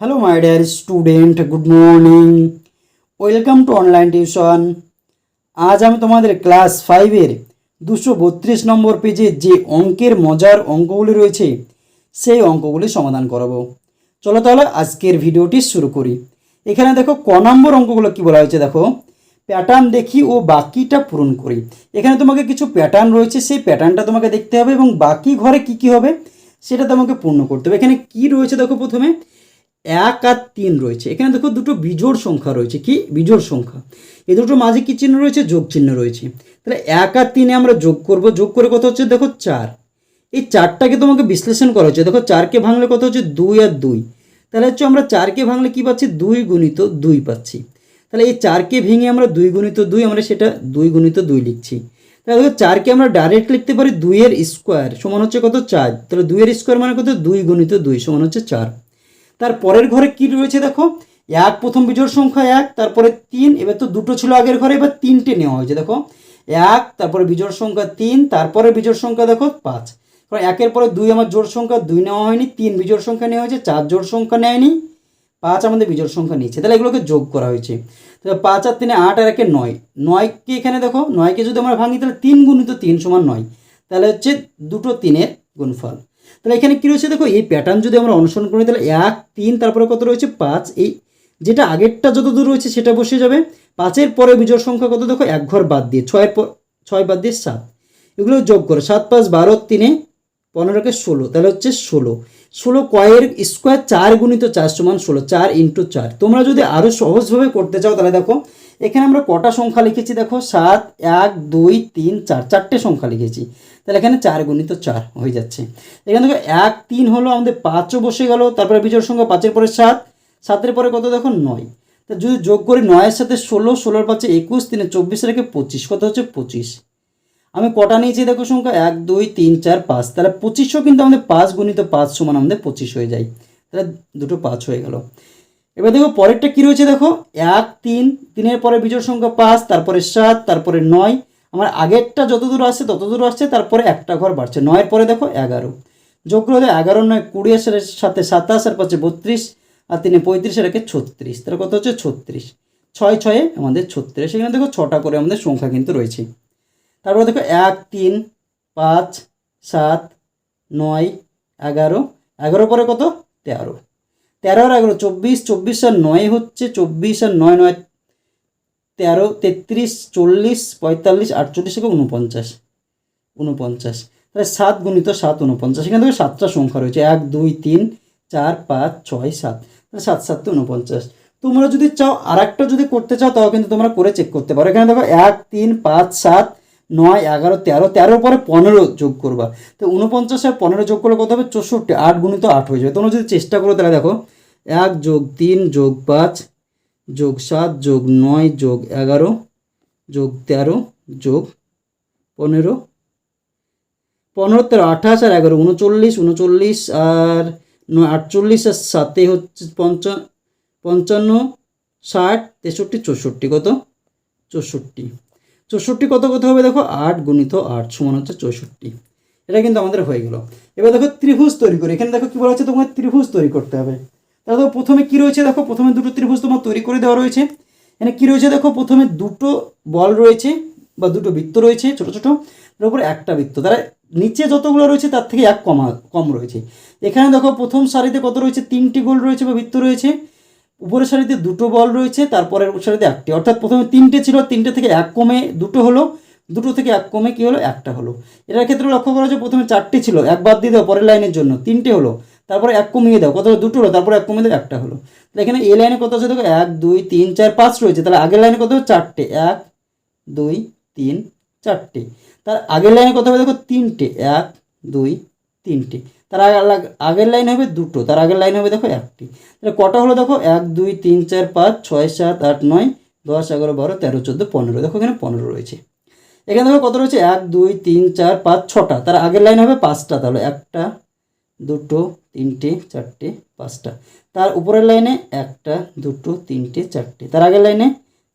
Hello my dear student good morning welcome to online tuition আজ আমি তোমাদের class ফাইভের দুশো বত্রিশ নম্বর পেজে যে অঙ্কের মজার অঙ্কগুলি রয়েছে, সেই অঙ্কগুলি সমাধান করাবো। চলো তাহলে আজকের ভিডিওটি শুরু করি। এখানে দেখো, ক নম্বর অঙ্কগুলো কি বলা হয়েছে দেখো? প্যাটার্ন দেখি ও বাকিটা পূরণ করি। এখানে তোমাকে কিছু প্যাটার্ন রয়েছে, সেই প্যাটার্নটা তোমাকে দেখতে হবে এবং বাকি ঘরে কি কি হবে, সেটা তোমাকে পূর্ণ করতে হবে। এখানে কি রয়েছে দেখো প্রথমে? এক আর তিন রয়েছে। এখানে দেখো দুটো বিজোড় সংখ্যা রয়েছে। কি? বিজোড় সংখ্যা। এই দুটো মাঝে কি চিহ্ন রয়েছে? যোগ চিহ্ন রয়েছে। তাহলে এক আর তিনে আমরা যোগ করব। যোগ করে কত হচ্ছে? দেখো চার। এই চারটাকে তোমাকে বিশ্লেষণ করা হচ্ছে। দেখো চারকে ভাঙলে কত হচ্ছে? দুই আর দুই। তাহলে হচ্ছে আমরা চারকে ভাঙলে কি পাচ্ছি? দুই গুণিত দুই পাচ্ছি। তাহলে এই চারকে ভেঙে আমরা দুই গুণিত দুই, আমরা সেটা দুই গুণিত দুই লিখছি। তাহলে দেখো চারকে আমরা ডাইরেক্ট লিখতে পারি দুইয়ের স্কোয়ার সমান হচ্ছে কত? চার। তাহলে দুইয়ের স্কোয়ার মানে কত? দুই গুণিত দুই সমান হচ্ছে চার। তার পরের ঘরে কি রয়েছে দেখো? এক, প্রথম বিজোড় সংখ্যা এক, তারপরে তিন, এবার তো দুটো ছিল আগের ঘরে, এবার তিনটে নেওয়া হয়েছে, দেখো। এক, তারপরে বিজোড় সংখ্যা তিন, তারপরে বিজোড় সংখ্যা দেখো পাঁচ। কারণ একের পরে দুই আমার জোড় সংখ্যা দুই নেওয়া হয়নি, তিন বিজোড় সংখ্যা নেওয়া হয়েছে, চার জোড় সংখ্যা নেয়নি, পাঁচ আমাদের বিজোড় সংখ্যা নিয়েছে। তাহলে এগুলোকে যোগ করা হয়েছে। তাহলে পাঁচ আর তিনে আট আর একে নয়। নয়কে এখানে দেখো, নয়কে যদি আমরা ভাঙি, তাহলে তিন গুণিত তিন সমান নয়। তাহলে হচ্ছে দুটো তিনের গুণফল। তাহলে এখানে কী রয়েছে? দেখো, এই প্যাটার্ন যদি আমরা অনুসরণ করি, তাহলে এক, তিন, তারপরে কত রয়েছে? পাঁচ। এই যেটা আগেরটা যত দূর রয়েছে, সেটা বসে যাবে। পাঁচের পরে বিজোড় সংখ্যা কত? দেখো, এক ঘর বাদ দিয়ে, ছয়ের পর, ছয় বাদ দিয়ে সাত। এগুলো যোগ করো, সাত, পাঁচ, বারো, তিনে পনেরোকে ষোলো। তাহলে হচ্ছে ষোলো। ষোলো কয়ের স্কোয়ার চার গুণিত চার সমান ষোলো, চার ইন্টু চার। তোমরা যদি আরও সহজভাবে করতে চাও, তাহলে দেখো এখানে আমরা কটা সংখ্যা লিখেছি? দেখো, সাত, এক, দুই, তিন, চার, চারটে সংখ্যা লিখেছি। তাহলে এখানে চার গুণিত চার হয়ে যাচ্ছে। এখানে দেখো, এক, তিন হলো আমাদের পাঁচও বসে গেল, তারপরে বিজোড় সংখ্যা পাঁচের পরে সাত। সাতের পরে কত? দেখো, নয়। তা যদি যোগ করি নয়ের সাথে ষোলো, ষোলোর পাচ্ছে একুশ, তিনে চব্বিশ রেখে পঁচিশ, কত হচ্ছে? পঁচিশ। আমি কটা নিয়েছি দেখো সংখ্যা? এক, দুই, তিন, চার, পাঁচ। তাহলে পঁচিশশো কিন্তু আমাদের পাঁচ গুণিত পাঁচ সমান আমাদের পঁচিশ হয়ে যায়। তাহলে দুটো পাঁচ হয়ে গেল। এবার দেখো পরেরটা কী রয়েছে দেখো? এক, তিন, তিনের পরে বিজোড় সংখ্যা পাঁচ, তারপরে সাত, তারপরে নয়। আমার আগেরটা যত দূর আসছে তত দূর আসছে, তারপরে একটা ঘর বাড়ছে। নয়ের পরে দেখো এগারো। যোগ হলে এগারো, নয়, কুড়ি আসার সাথে সাতাশ, আর পাচ্ছে বত্রিশ, আর তিনে পঁয়ত্রিশ আর একে ছত্রিশ। তার কত হচ্ছে ছত্রিশ? ছয়, ছয়ে আমাদের ছত্রিশ। এখানে দেখো ছটা করে আমাদের সংখ্যা কিন্তু রয়েছে। তারপরে দেখো এক, তিন, পাঁচ, সাত, নয়, এগারো। এগারো পরে কত? তেরো। তেরো আর এগারো, চব্বিশ চব্বিশ আর নয় হচ্ছে চব্বিশ আর নয় নয়, তেরো, তেত্রিশ, চল্লিশ, পঁয়তাল্লিশ, আটচল্লিশ থেকে উনপঞ্চাশ উনপঞ্চাশ তাহলে সাত গুণিত সাত উনপঞ্চাশ এখানে দেখো সাতটা সংখ্যা রয়েছে। এক, দুই, তিন, চার, পাঁচ, ছয়, সাত। তাহলে সাত সাতটা উনপঞ্চাশ তোমরা যদি চাও আর একটা যদি করতে চাও, তাও কিন্তু তোমরা করে চেক করতে পারো। এখানে দেখো এক, তিন, পাঁচ, সাত, নয়, এগারো, তেরো। তেরোর পরে পনেরো যোগ করবা। তো উনপঞ্চাশ আর পনেরো যোগ করলে কত হবে? চৌষট্টি। আট গুণিত আট হয়ে যাবে। তোমরা যদি চেষ্টা করো তাহলে দেখো এক যোগ তিন যোগ পাঁচ যোগ সাত যোগ নয় যোগ এগারো যোগ তেরো যোগ পনেরো। পনেরো তেরো, আঠাশ আর এগারো, উনচল্লিশ উনচল্লিশ আর নয়, আটচল্লিশ আর সাতে হচ্ছে পঞ্চা, পঞ্চান্ন, ষাট, তেষট্টি, চৌষট্টি, কত? চৌষট্টি। চৌষট্টি কত কত হবে দেখো? আট গুণিত আট সমান হচ্ছে চৌষট্টি। এটা কিন্তু আমাদের হয়ে গেল। এবার দেখো ত্রিভুজ তৈরি করি। এখানে দেখো কী বলা হচ্ছে? তোমাকে ত্রিভুজ তৈরি করতে হবে। দেখো, প্রথমে কী রয়েছে? দেখো, প্রথমে দুটো ত্রিভুজ তোমার তৈরি করে দেওয়া রয়েছে। এখানে কী রয়েছে? দেখো, প্রথমে দুটো বল রয়েছে বা দুটো বৃত্ত রয়েছে, ছোটো ছোটো। তার উপরে একটা বৃত্ত। তারা নিচে যতগুলো রয়েছে, তার থেকে এক কমা, কম রয়েছে। এখানে দেখো, প্রথম সারিতে কত রয়েছে? তিনটি গোল রয়েছে বা বৃত্ত রয়েছে। উপরের সারিতে দুটো বল রয়েছে, তারপরের সারিতে একটি। অর্থাৎ প্রথমে তিনটে ছিল, তিনটে থেকে এক কমে দুটো হলো। দুটো থেকে এক কমে কী হলো? একটা হলো। এটার ক্ষেত্রে লক্ষ্য করা যে প্রথমে চারটি ছিল, এক বাদ দিয়ে দেওয়া পরের লাইনের জন্য। তিনটে হলো। তারপরে এক কমিয়ে দাও, কত দুটো হলো, তারপরে এক কমিয়ে দাও, একটা হলো। তাহলে এখানে এ লাইনে কত আছে? দেখো, এক, দুই, তিন, চার, পাঁচ রয়েছে। তাহলে আগের লাইনে কত হবে? চারটে। এক, দুই, তিন, চারটে। তার আগের লাইনে কত হবে? দেখো, তিনটে। এক, দুই, তিনটে। তার আগে- আগের লাইন হবে দুটো। তার আগের লাইন হবে, দেখো, একটি। তাহলে কটা হলো? দেখো, এক, দুই, তিন, চার, পাঁচ, ছয়, সাত, আট, নয়, দশ, এগারো, বারো, তেরো, চোদ্দ, পনেরো। দেখো, এখানে পনেরো রয়েছে। এখানে দেখো কত রয়েছে? এক, দুই, তিন, চার, পাঁচ, ছটা। তার আগের লাইন হবে পাঁচটা। তাহলে একটা, দুটো তিনটে, চারটে, পাঁচটা। তার উপরের লাইনে একটা, দুটো, তিনটে, চারটে। তার আগের লাইনে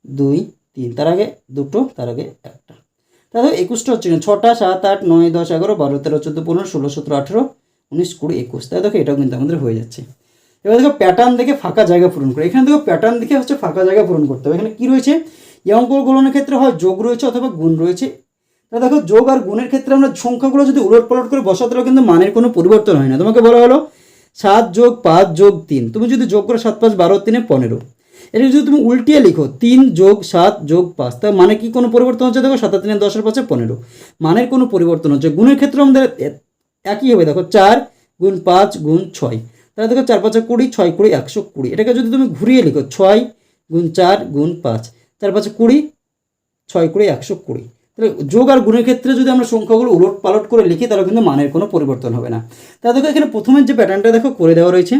দুই, তিন। তার আগে দুটো, তার আগে একটা। তাহলে একুশটা হচ্ছে ছটা, সাত, আট, নয়, দশ, এগারো, বারো, তেরো, চোদ্দ, পনেরো, ষোলো, সতেরো, আঠেরো, উনিশ, কুড়ি, একুশ। তাই দেখো এটাও কিন্তু আমাদের হয়ে যাচ্ছে। এবার দেখো প্যাটার্ন দেখে ফাঁকা জায়গা পূরণ করে। এখানে দেখো প্যাটার্ন দেখে হচ্ছে ফাঁকা জায়গা পূরণ করতে হবে। এখানে কী রয়েছে? এই অঙ্কগুলোর ক্ষেত্রে হয় যোগ রয়েছে অথবা গুণ রয়েছে। তাহলে দেখো, যোগ আর গুণের ক্ষেত্রে আমরা সংখ্যাগুলো যদি উলট পালট করে বসাতে হলে কিন্তু মানের কোনো পরিবর্তন হয় না। তোমাকে বলা হলো, সাত যোগ পাঁচ যোগ তিন। তুমি যদি যোগ করো সাত পাঁচ বারো, তিনে পনেরো। এটা যদি তুমি উল্টিয়ে লিখো, তিন যোগ সাত যোগ পাঁচ, তার মানে কি কোনো পরিবর্তন হচ্ছে? দেখো, সাত আর তিনে দশের পাঁচে পনেরো। মানের কোনো পরিবর্তন হচ্ছে। গুণের ক্ষেত্রে আমাদের একই হবে। দেখো, চার গুণ পাঁচ গুণ ছয়। তাহলে দেখো, চার পাঁচে কুড়ি, ছয় কুড়ি, একশো কুড়ি। এটাকে যদি তুমি ঘুরিয়ে লিখো, ছয় গুণ চার গুণ পাঁচ, চার পাঁচে কুড়ি, ছয় কুড়ি, একশো কুড়ি। তাহলে যোগ আর গুণের ক্ষেত্রে যদি আমরা সংখ্যাগুলো উলট পালট করে লিখি, তাহলে কিন্তু মানের কোনো পরিবর্তন হবে না। তাহলে দেখো এখানে প্রথমের যে প্যাটার্নটা দেখো, করে দেওয়া রয়েছে,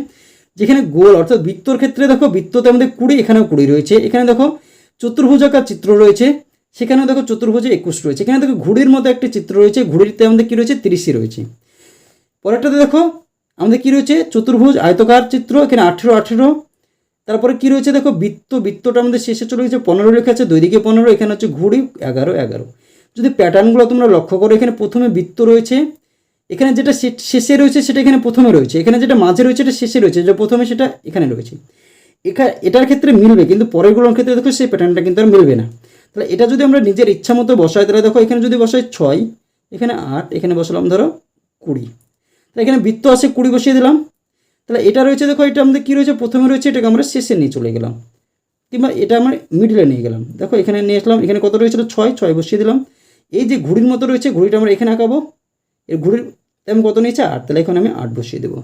যেখানে গোল অর্থাৎ বৃত্তর ক্ষেত্রে দেখো বৃত্ততে আমাদের কুড়ি, এখানেও কুড়ি রয়েছে। এখানে দেখো চতুর্ভুজাকার চিত্র রয়েছে, সেখানেও দেখো চতুর্ভুজে একুশ রয়েছে। এখানে দেখো ঘুড়ির মতো একটি চিত্র রয়েছে, ঘুড়িতে আমাদের কী রয়েছে? তিরিশই রয়েছে। পরেরটাতে দেখো, আমাদের কী রয়েছে? চতুর্ভুজ আয়তকার চিত্র, এখানে আঠেরো আঠেরো তারপরে কি রয়েছে? দেখো, বৃত্ত, বৃত্তটা আমাদের শেষে চলে গেছে, পনেরো লেখা আছে, দুই দিকে পনেরো, এখানে হচ্ছে ঘুড়ি, এগারো এগারো। যদি প্যাটার্নগুলো তোমরা লক্ষ্য করো, এখানে প্রথমে বৃত্ত রয়েছে, এখানে যেটা শেষে রয়েছে সেটা এখানে প্রথমে রয়েছে, এখানে যেটা মাঝে রয়েছে এটা শেষে রয়েছে যেটা প্রথমে সেটা এখানে রয়েছে। এখানে এটার ক্ষেত্রে মিলবে, কিন্তু পরেরগুলোর ক্ষেত্রে দেখো সেই প্যাটার্নটা কিন্তু আর মিলবে না। তাহলে এটা যদি আমরা নিজের ইচ্ছা মতো বসাই, তাহলে দেখো এখানে যদি বসাই ছয়, এখানে আট, এখানে বসালাম ধরো কুড়ি। তাহলে এখানে বৃত্ত আছে, কুড়ি বসিয়ে দিলাম তাহলে এটা রয়েছে, দেখো, এটা আমাদের কী রয়েছে? প্রথমে রয়েছে এটাকে আমরা শেষে নিয়ে চলে গেলাম। কিংবা এটা আমরা মিডলে নিয়ে গেলাম। দেখো, এখানে নিয়ে আসলাম, এখানে কত রয়েছিল ছয় ছয় বসিয়ে দিলাম। এই যে ঘুড়ির মতো রয়েছে, ঘুড়িটা আমরা এখানে আঁকাবো। এর ঘুড়ির তেমন কত নিয়েছে? আট। তাহলে এখানে আমি আট বসিয়ে দেবো।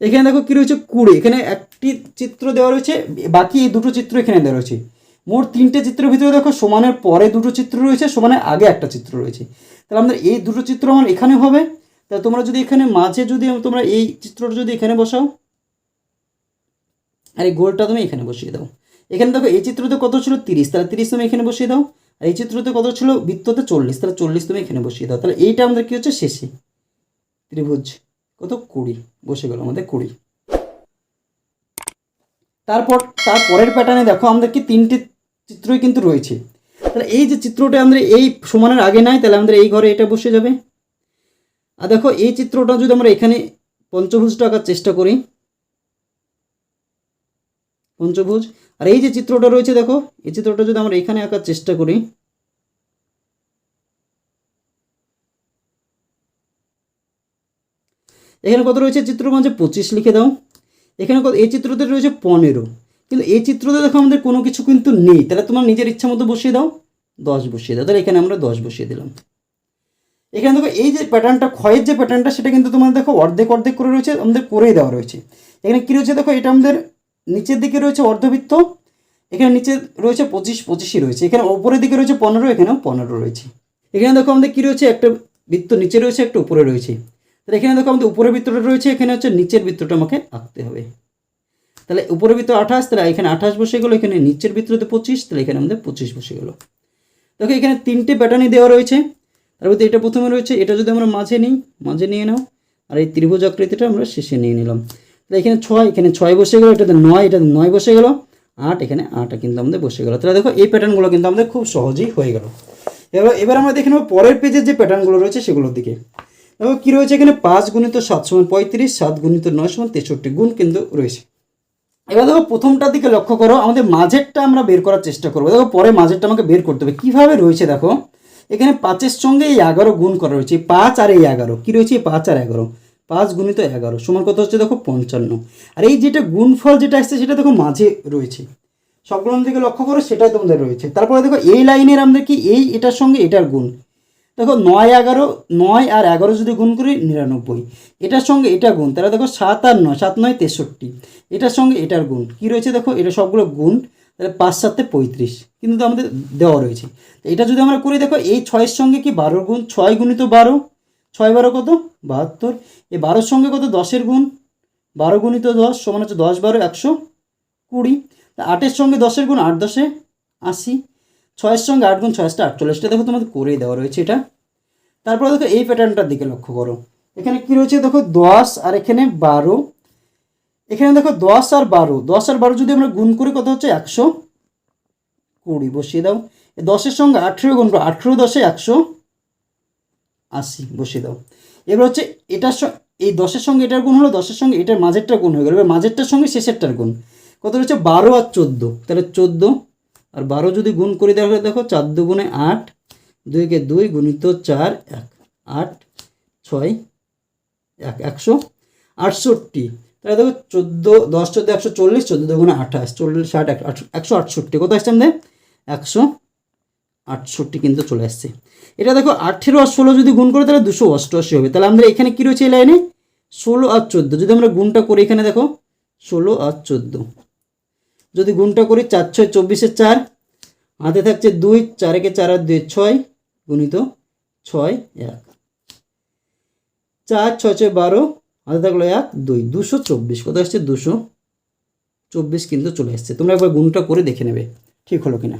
এখানে দেখো কী রয়েছে? কুড়ি। এখানে একটি চিত্র দেওয়া রয়েছে, বাকি এই দুটো চিত্র এখানে দেওয়া রয়েছে। মোট তিনটে চিত্রের ভিতরে দেখো, সমানের পরে দুটো চিত্র রয়েছে, সমানের আগে একটা চিত্র রয়েছে। তাহলে আমাদের এই দুটো চিত্র আমার এখানে হবে। তাহলে তোমরা যদি এখানে মাঝে যদি তোমরা এই চিত্রটা যদি এখানে বসাও। আর এই গোলটা তুমি এখানে বসিয়ে দাও। এখানে দেখো, এই চিত্রতে কত ছিল তিরিশ? তাহলে তিরিশ তুমি এখানে বসিয়ে দাও। আর এই চিত্রতে কত ছিল বৃত্ততে চল্লিশ? তাহলে চল্লিশ তুমি এখানে বসিয়ে দাও। তাহলে এইটা আমাদের কী হচ্ছে? শেষে। ত্রিভুজ। কত? কুড়ি। বসে গেল আমাদের কুড়ি। তারপর তার পরের প্যাটার্নে দেখো, আমাদের কি তিনটে চিত্রই কিন্তু রয়েছে। তাহলে এই যে চিত্রটা আমাদের এই সমানের আগে নাই, তাহলে আমাদের এই ঘরে এটা বসে যাবে। আর দেখো, এই চিত্রটা যদি আমরা এখানে পঞ্চভুজটা আঁকার চেষ্টা করি, পঞ্চভুজ, আর এই যে চিত্রটা রয়েছে দেখো, এই চিত্রটা যদি আমরা এখানে আঁকার চেষ্টা করি, এখানে কত রয়েছে চিত্র মাঝে? পঁচিশ লিখে দাও। এখানে কত, এই চিত্রতে রয়েছে পনেরো। কিন্তু এই চিত্রতে দেখো আমাদের কোনো কিছু কিন্তু নেই। তাহলে তোমার নিজের ইচ্ছা মতো বসিয়ে দাও। দশ বসিয়ে দাও। তাহলে এখানে আমরা দশ বসিয়ে দিলাম। এখানে দেখো এই যে প্যাটার্নটা ক্ষয়ের যে প্যাটার্নটা সেটা কিন্তু তোমার দেখো অর্ধেক অর্ধেক করে রয়েছে, আমাদের করেই দেওয়া রয়েছে। এখানে কী রয়েছে দেখো, এটা আমাদের নিচের দিকে রয়েছে অর্ধবৃত্ত, এখানে নিচে রয়েছে পঁচিশ, পঁচিশই রয়েছে। এখানে ওপরের দিকে রয়েছে পনেরো, এখানেও পনেরো রয়েছে। এখানে দেখো আমাদের কী রয়েছে, একটা বৃত্ত নিচে রয়েছে, একটা উপরে রয়েছে। তাহলে এখানে দেখো আমাদের উপরের বৃত্তটা রয়েছে, এখানে হচ্ছে নিচের বৃত্তটা আমাকে আঁকতে হবে। তাহলে উপরের বৃত্ত আঠাশ, তাহলে এখানে আঠাশ বসে গেলো, এখানে নিচের বৃত্ততে পঁচিশ, তাহলে এখানে আমাদের পঁচিশ বসে গেলো। দেখো এখানে তিনটে প্যাটার্নই দেওয়া রয়েছে। তার মধ্যে এটা প্রথমে রয়েছে, এটা যদি আমরা মাঝে নিই, মাঝে নিয়ে নাও, আর এই ত্রিভুজ আকৃতিটা আমরা শেষে নিয়ে নিলাম। তাহলে এখানে ছয় এখানে ছয় বসে গেলো, এটাতে নয় এটাতে নয় বসে গেলো, আট, এখানে আট কিন্তু আমাদের বসে গেলো। তাহলে দেখো, এই প্যাটার্নগুলো কিন্তু আমাদের খুব সহজেই হয়ে গেল। এবার এবার আমরা দেখে নেব পরের পেজের যে প্যাটার্নগুলো রয়েছে সেগুলোর দিকে। দেখো, কী রয়েছে এখানে? পাঁচ গুণিত সাত সমান পঁয়ত্রিশ, সাত গুণিত নয় সমান তেষট্টি গুণ কিন্তু রয়েছে। এবার দেখো, প্রথমটার দিকে লক্ষ্য করো, আমাদের মাঝেরটা আমরা বের করার চেষ্টা করব। দেখো, পরে মাঝেরটা আমাকে বের করতে হবে। কীভাবে রয়েছে দেখো এখানে পাঁচের সঙ্গে এই এগারো গুণ করা রয়েছে। পাঁচ আর এই এগারো, কী রয়েছে? পাঁচ আর এগারো। পাঁচ গুণিত এগারো, সমান কত হচ্ছে? দেখো পঞ্চান্ন। আর এই যেটা গুণফল যেটা আসছে, সেটা দেখো মাঝে রয়েছে। সবগুলো দিকে লক্ষ্য করো, সেটাই তোমাদের রয়েছে। তারপরে দেখো, এই লাইনের আমাদের কি? এই, এটার সঙ্গে এটার গুণ। দেখো, নয় এগারো, নয় আর এগারো যদি গুণ করি, নিরানব্বই। এটার সঙ্গে এটা গুণ, তাহলে দেখো সাত আর নয়, সাত নয় তেষট্টি। এটার সঙ্গে এটার গুণ। কী রয়েছে? দেখো, এটা সবগুলো গুণ। তাহলে পাঁচ সাতে পঁয়ত্রিশ। কিন্তু আমাদের দেওয়া রয়েছে। এটা যদি আমরা করে, দেখো, এই ছয়ের সঙ্গে কি বারো গুণ ছয় গুণিত বারো? ছয় বারো কত? বাহাত্তর। এই বারোর সঙ্গে কত? দশের গুণ। বারো গুণিত দশ সমান হচ্ছে দশ বারো একশো কুড়ি। তা আটের সঙ্গে দশের গুণ আট দশে আশি। ছয়ের সঙ্গে আট গুণ ছয়শটা আটচল্লিশটা, দেখো, তোমাদের করেই দেওয়া রয়েছে এটা। তারপরে দেখো, এই প্যাটার্নটার দিকে লক্ষ্য করো। এখানে কি রয়েছে? দেখো, দশ আর এখানে বারো। এখানে দেখো দশ আর বারো। দশ আর বারো যদি আমরা গুণ করি, কত হচ্ছে? একশো কুড়ি। বসিয়ে দাও। দশের সঙ্গে আঠেরো গুণ করো। আঠেরো দশে একশো আশি। বসিয়ে দাও। এবার হচ্ছে এটার এই দশের সঙ্গে এটার গুণ হলো, দশের সঙ্গে এটার মাঝেরটা গুণ হয়ে গেল। এবার মাঝেরটার সঙ্গে শেষেরটার গুণ। কত রয়েছে বারো আর চোদ্দ। তাহলে চোদ্দ আর বারো যদি গুণ করে হয় দেখো চার দু গুণে আট, দুইকে দুই গুণিত চার, এক, আট, ছয়, এক, একশো আটষট্টি। তাহলে দেখো চোদ্দ, দশ, চোদ্দ, একশো চল্লিশ, চোদ্দ দুগুণে আঠাশ, চল্লিশ, ষাট, এক- একশো আটষট্টি কত আসছে আমাদের? একশো আটষট্টি কিন্তু চলে আসছে। এটা দেখো আঠেরো আর ষোলো যদি গুণ করে, তাহলে দুশো অষ্টআশি হবে। তাহলে আমরা এখানে কী রয়েছে এই লাইনে? ষোলো আর চোদ্দ। যদি আমরা গুণটা করি এখানে দেখো, ষোলো আর চোদ্দ। যদি গুণটা করি চার, ছয় চব্বিশের চার, হাতে থাকছে দুই চারেকে চার আর দুই, ছয়, গুণিত ছয়, এক। চার, ছয় ছয়, বারো হাতে থাকল এক দুই, দুশো চব্বিশ। কোথায় আসছে? দুশো চব্বিশ কিন্তু চলে এসছে তোমরা একবার গুণটা করে দেখে নেবে, ঠিক হলো কিনা।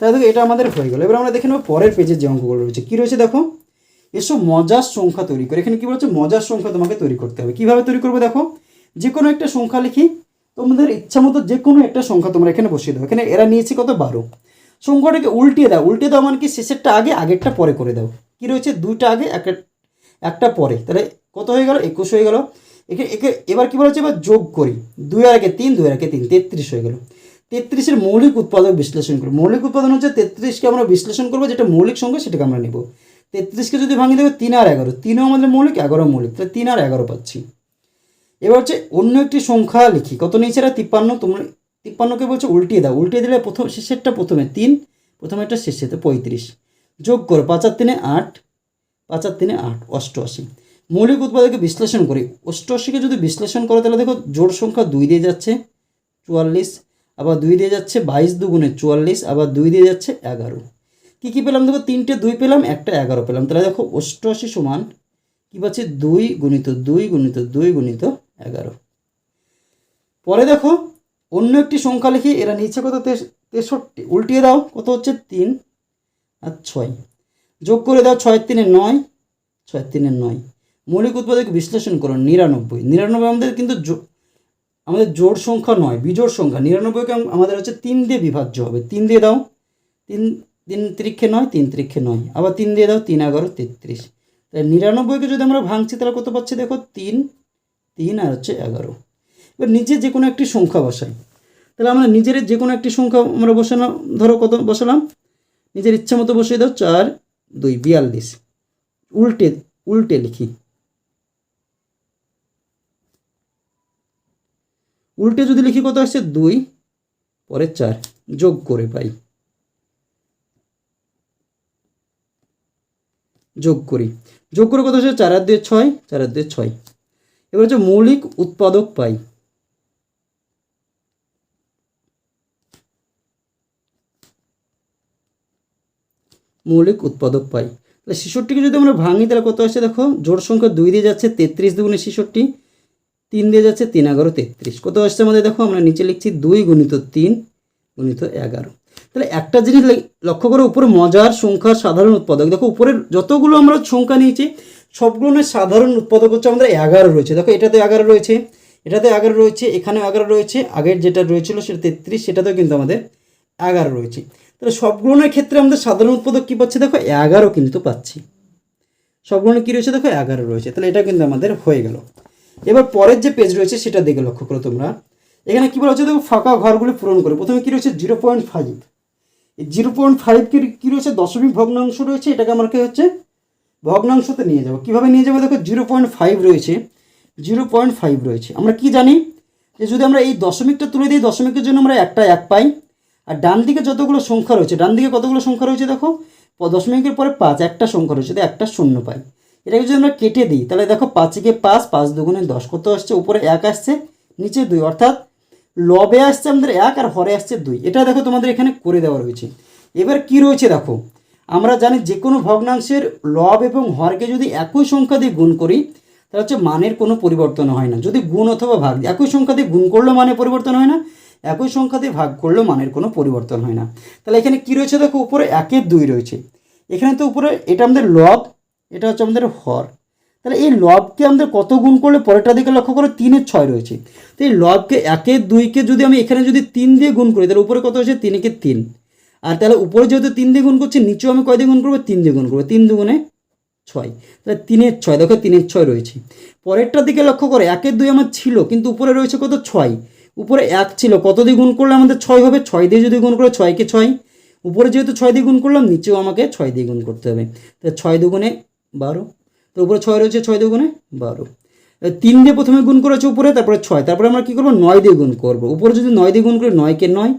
তাহলে দেখো, এটা আমাদের হয়ে গেলো। এবার আমরা দেখে নেব পরের পেজের যে অঙ্কগুলো রয়েছে। কী রয়েছে দেখো? এসব মজার সংখ্যা তৈরি করে। এখানে কী বলছে মজার সংখ্যা তোমাকে তৈরি করতে হবে। কীভাবে তৈরি করবে দেখো? যে কোনো একটা সংখ্যা লিখি। তোমাদের ইচ্ছা মতো যে কোনো একটা সংখ্যা তোমরা এখানে বসিয়ে দাও। এখানে এরা নিয়েছে কত? বারো। সংখ্যাটাকে উল্টিয়ে দাও। উল্টিয়ে দাও মানে কি? শেষেরটা আগে, আগেরটা পরে করে দাও। কী রয়েছে? দুইটা আগে একটা একটা পরে। তাহলে কত হয়ে গেল? একুশ হয়ে গেল। একে একে, এবার কী বলা হচ্ছে? এবার যোগ করি। দুই আর একে তিন, দুই আর একে তিন, তেত্রিশ হয়ে গেল। তেত্রিশের মৌলিক উৎপাদক বিশ্লেষণ করব। মৌলিক উৎপাদন হচ্ছে তেত্রিশকে আমরা বিশ্লেষণ করব, যেটা মৌলিক সংখ্যা, সেটাকে আমরা নেব। তেত্রিশকে যদি ভাঙি দেবো, তিন আর এগারো। তিনও আমাদের মৌলিক, এগারো মৌলিক। তাহলে তিন আর এগারো পাচ্ছি। এবার হচ্ছে অন্য একটি সংখ্যা লিখি। কত নিয়েছে এরা? তিপ্পান্ন। তোমরা তিপ্পান্নকে বলছে, উল্টিয়ে দাও। উল্টিয়ে দিলে প্রথম শেষেরটা প্রথমে তিন প্রথমেরটা শেষেতে পঁয়ত্রিশ। যোগ করো, পাঁচ আর তিনে আট, পাঁচ আর তিনে আট, অষ্টআশি। মৌলিক উৎপাদকে বিশ্লেষণ করি। অষ্টআশিকে যদি বিশ্লেষণ করো, তাহলে দেখো জোড় সংখ্যা দুই দিয়ে যাচ্ছে চুয়াল্লিশ, আবার দুই দিয়ে যাচ্ছে বাইশ দুগুণে চুয়াল্লিশ, আবার দুই দিয়ে যাচ্ছে এগারো। কী কী পেলাম দেখো? তিনটে দুই পেলাম, একটা এগারো পেলাম। তাহলে দেখো অষ্টআশি সমান কী পাচ্ছি? দুই গুণিত দুই গুণিত দুই গুণিত এগারো। পরে দেখো অন্য একটি সংখ্যা লিখি, এরা নিচে কত? তেষ- তেষট্টি। উল্টিয়ে দাও, কত হচ্ছে? তিন আর ছয়। যোগ করে দাও, ছয় তিনে নয়, ছয় তিনে নয়। মৌলিক উৎপাদক বিশ্লেষণ করো, নিরানব্বই। নিরানব্বই আমাদের কিন্তু আমাদের জোড় সংখ্যা নয়, বিজোড় সংখ্যা। নিরানব্বইকে আমাদের হচ্ছে তিন দিয়ে বিভাজ্য হবে। তিন দিয়ে দাও। তিন তিন ত্রিক্ষে নয়, তিন ত্রিক্ষে নয়। আবার তিন দিয়ে দাও, তিন এগারো, তেত্রিশ। তাহলে নিরানব্বইকে যদি আমরা ভাঙছি, তাহলে কত পাচ্ছি দেখো? তিন তিন আর হচ্ছে এগারো। এবার নিজে যে কোনো একটি সংখ্যা বসাই। তাহলে আমরা নিজের যে কোনো একটি সংখ্যা আমরা বসালাম ধরো কত বসালাম? নিজের ইচ্ছা মতো বসিয়ে দাও, চার, দুই, বিয়াল্লিশ। উল্টে উল্টে লিখি। উল্টে যদি লিখি কত আসছে? দুই। পরে চার। যোগ করে পাই। যোগ করি। যোগ করে কত আসছে? চার দুই ছয়, চার দুই ছয়। এবার হচ্ছে মৌলিক উৎপাদক পাই। মৌলিক উৎপাদক পাই। তাহলে ছেষট্টিকে যদি আমরা ভাঙি, তাহলে কত আসছে? দেখো, জোড় সংখ্যা দুই দিয়ে যাচ্ছে, তেত্রিশ দুগুণে ছেষট্টি। তিন দিয়ে যাচ্ছে তিন এগারো তেত্রিশ। কত আসছে আমাদের? দেখো, আমরা নিচে লিখছি দুই গুণিত তিন গুণিত এগারো। তাহলে একটা জিনিস লক্ষ্য করো, উপরে মজার সংখ্যার সাধারণ উৎপাদক। দেখো, উপরের যতগুলো আমরা সংখ্যা নিয়েছি, সবগুলোর সাধারণ উৎপাদক হচ্ছে আমাদের এগারো রয়েছে। দেখো, এটাতে এগারো রয়েছে, এটাতে এগারো রয়েছে, এখানেও এগারো রয়েছে, আগের যেটা রয়েছিল সেটা তেত্রিশ, সেটাতেও কিন্তু আমাদের এগারো রয়েছে। তাহলে সবগুলোর ক্ষেত্রে আমাদের সাধারণ উৎপাদক কী পাচ্ছি? দেখো, এগারো কিন্তু পাচ্ছি। সবগুলো কী রয়েছে? দেখো, এগারো রয়েছে। তাহলে এটা কিন্তু আমাদের হয়ে গেল। এবার পরের যে পেজ রয়েছে সেটা দিকে লক্ষ্য করো তোমরা। এখানে কী বলা হচ্ছে? দেখো, ফাঁকা ঘরগুলি পূরণ করে। প্রথমে কী রয়েছে? Zero point five zero point five কী রয়েছে? দশমিক ভগ্নাংশ রয়েছে। এটাকে আমাকে হচ্ছে ভগ্নাংশতে নিয়ে যাব। কীভাবে নিয়ে যাব? দেখো জিরো পয়েন্ট ফাইভ রয়েছে। জিরো পয়েন্ট ফাইভ রয়েছে। আমরা কি জানি? যে যদি আমরা এই দশমিকটা তুলে দিই, দশমিকের জন্য আমরা একটা এক পাই। আর ডান দিকে যতগুলো সংখ্যা রয়েছে, ডান দিকে কতগুলো সংখ্যা রয়েছে দেখো? দশমিকের পরে পাঁচ, একটা সংখ্যা রয়েছে। তো একটা শূন্য পাই। এটাকে যদি আমরা কেটে দিই, তাহলে দেখো পাঁচকে পাঁচ পাঁচ দুগুণে দশ কত আসছে? উপরে এক আসছে, নিচে দুই। অর্থাৎ লবে আসছে আমাদের এক আর হরে আসছে দুই। এটা দেখো তোমাদের এখানে করে দেওয়া রয়েছে। এবার কি রয়েছে দেখো? আমরা জানি যে কোনো ভগ্নাংশের লব এবং হরকে যদি একই সংখ্যা দিয়ে গুণ করি, তাহলে হচ্ছে মানের কোনো পরিবর্তন হয় না। যদি গুণ অথবা ভাগ একই সংখ্যা দিয়ে গুণ করলেও মানে পরিবর্তন হয় না, একই সংখ্যা দিয়ে ভাগ করলেও মানের কোনো পরিবর্তন হয় না। তাহলে এখানে কি রয়েছে দেখো? উপরে একের দুই রয়েছে। এখানে তো উপরে এটা আমাদের লব এটা হচ্ছে আমাদের হর। তাহলে এই লবকে আমাদের কত গুণ করলে পরেরটা দিকে লক্ষ্য করো তিনের ছয় রয়েছে। তো এই লবকে একের দুইকে যদি আমি এখানে যদি তিন দিয়ে গুণ করি, তাহলে উপরে কত হচ্ছে তিনকে তিন। আর তাহলে উপরে যেহেতু তিন দিয়ে গুণ করছি, নিচেও আমি কয় দিয়ে গুণ করব? তিন দিয়ে গুণ করব। তিন দুগুণে ছয়। তাহলে তিনের ছয়, দেখো তিনের ছয় রয়েছে। পরেরটার দিকে লক্ষ্য করে একের দুই আমার ছিল, কিন্তু উপরে রয়েছে কত? ছয়। উপরে এক ছিল, কত দিয়ে গুণ করলে আমাদের ছয় হবে? ছয় দিয়ে যদি গুণ করে, ছয়কে ছয়। উপরে যেহেতু ছয় দিয়ে গুণ করলাম, নিচেও আমাকে ছয় দিয়ে গুণ করতে হবে। তাহলে ছয় দুগুণে বারো। তো উপরে ছয় রয়েছে, ছয় দিয়ে দুগুণে বারো। তিন দিয়ে প্রথমে গুণ করেছে উপরে, তারপরে ছয়। তারপরে আমরা কী করব? নয় দিয়ে গুণ করব। উপরে যদি নয় দিয়ে গুণ করি, নয়কে নয়,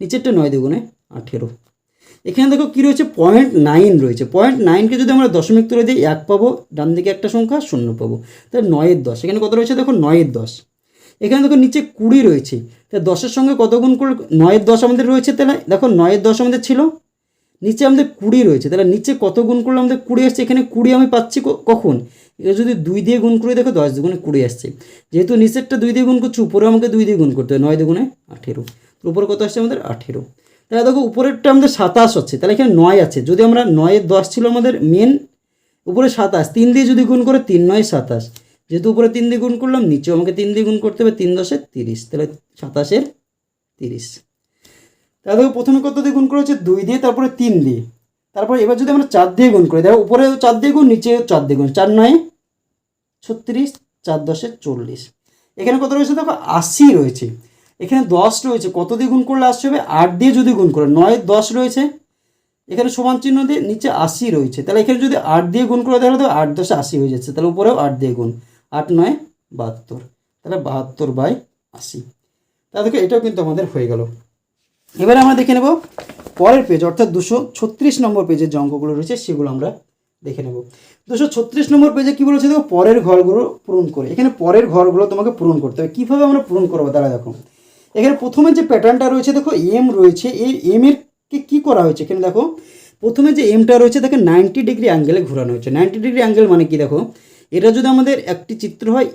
নিচেরটা নয় দিয়ে দুগুণে আঠেরো। এখানে দেখো কী রয়েছে? পয়েন্ট নাইন রয়েছে। পয়েন্ট নাইনকে যদি আমরা দশমিক তুলে দিই, এক পাবো, ডান দিকে একটা সংখ্যা, শূন্য পাবো। তাহলে নয়ের দশ। এখানে কত রয়েছে? দেখো নয়ের দশ। এখানে দেখো নিচে কুড়ি রয়েছে। তাহলে দশের সঙ্গে কত গুণ করলে, নয়ের দশ আমাদের রয়েছে তাহলে? দেখো নয়ের দশ আমাদের ছিল নিচে আমাদের কুড়ি রয়েছে, তাহলে নিচে কত গুণ করলে আমাদের কুড়ি আসছে? এখানে কুড়ি আমি পাচ্ছি কখন? এটা যদি দুই দিয়ে গুণ করে দেখো, দশ দুগুণে কুড়ি আসছে। যেহেতু নিচেরটা দুই দিয়ে গুণ করছে উপরে আমাকে দুই দিয়ে গুণ করতে হবে, নয় দুগুণে আঠেরো। উপরে কত আসছে আমাদের? আঠেরো। তাহলে দেখো, উপরেরটা আমাদের সাতাশ হচ্ছে, তাহলে এখানে নয় আছে। যদি আমরা নয়ের দশ ছিল আমাদের মেন উপরে সাতাশ, তিন দিয়ে যদি গুণ করে তিন, নয় সাতাশ। যেহেতু উপরে তিন দিয়ে গুণ করলাম, নিচেও আমাকে তিন দিয়ে গুণ করতে হবে, তিন দশে তিরিশ, তাহলে সাতাশের তিরিশ। তাহলে দেখো প্রথমে কত দিয়ে গুণ করা হচ্ছে? দুই দিয়ে, তারপরে তিন দিয়ে। তারপরে এবার যদি আমরা চার দিয়ে গুণ করি, দেখো উপরে চার দিয়ে গুণ, নিচে চার দিয়ে গুণ। চার নয়, ছত্রিশ, চার দশে চল্লিশ। এখানে কত রয়েছে? দেখো আশি রয়েছে। এখানে দশ রয়েছে। কত দিয়ে গুণ করলে আসছে হবে? আট দিয়ে যদি গুণ করে, নয়, দশ রয়েছে। এখানে সমান চিহ্ন দিয়ে নিচে আশি রয়েছে। তাহলে এখানে যদি আট দিয়ে গুণ করে, তাহলে তো আট দশে আশি হয়ে যাচ্ছে। তাহলে উপরেও আট দিয়ে গুণ। আট নয়, বাহাত্তর। তাহলে বাহাত্তর বাই আশি। তাহলে দেখো এটাও কিন্তু আমাদের হয়ে গেল। এবারে আমরা দেখে নেব পরের পেজ অর্থাৎ দুশো ছত্রিশ নম্বর পেজের যে অঙ্কগুলো রয়েছে, সেগুলো আমরা দেখে নেব। দুশো ছত্রিশ নম্বর পেজে কী বলেছে দেখো? পরের ঘরগুলো পূরণ করে। এখানে পরের ঘরগুলো তোমাকে পূরণ করতে হবে। কীভাবে আমরা পূরণ করব? তারা দেখো। এখানে প্রথমে যে প্যাটার্নটা রয়েছে, দেখো এম রয়েছে। এই এম এর কে কী করা হয়েছে? এখানে দেখো, প্রথমে যে এমটা রয়েছে, দেখো নাইনটি ডিগ্রি অ্যাঙ্গেলে ঘোরানো হয়েছে। নাইনটি ডিগ্রি অ্যাঙ্গেল মানে কি, দেখো? এটা যদি আমাদের একটি চিত্র হয়,